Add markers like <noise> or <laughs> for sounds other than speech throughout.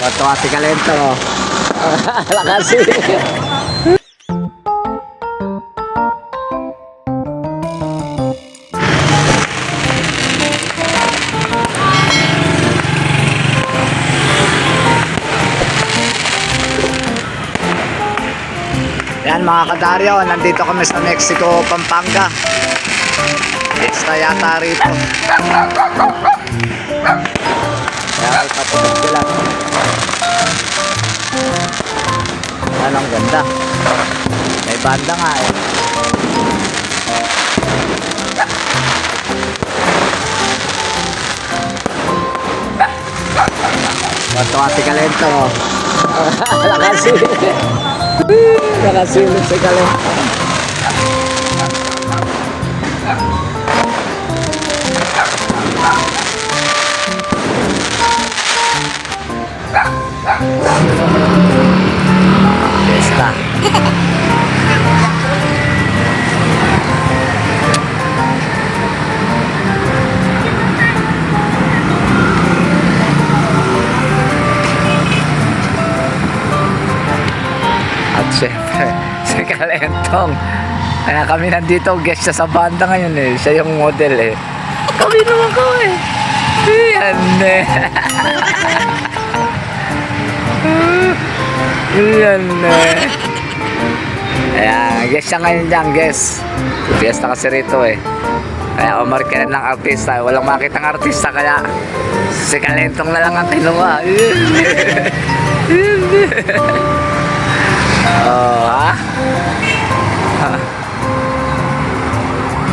Wato <laughs> si Kalento. Lakas Yan mga kadaryo, nandito kami sa Mexico, Pampanga. Na yata rito. Yan ang ganda. May banda nga eh. Bato si Kalento. <laughs> Nakasilip. <laughs> Nakasilip si Kalento. Fiesta. At syempre, <laughs> si Kalentong. Kaya kami nandito, guest siya sa banda ngayon eh. Siya yung model eh. Kami naman ko eh. Yan <laughs> eh. Yan eh. <laughs> Ayan, guest siya ngayon dyan, guest. Fiesta kasi rito eh. Kaya umar ka ng artista. Walang makitang artista kaya si Kalentong na lang ang kinuha. <laughs> oh? Ha?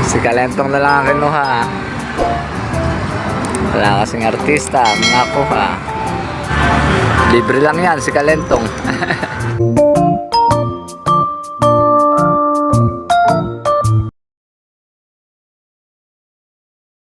Si Kalentong na lang ang kinuha. Wala kasing artista, mga kuha. Libre lang yan si Kalentong. <laughs>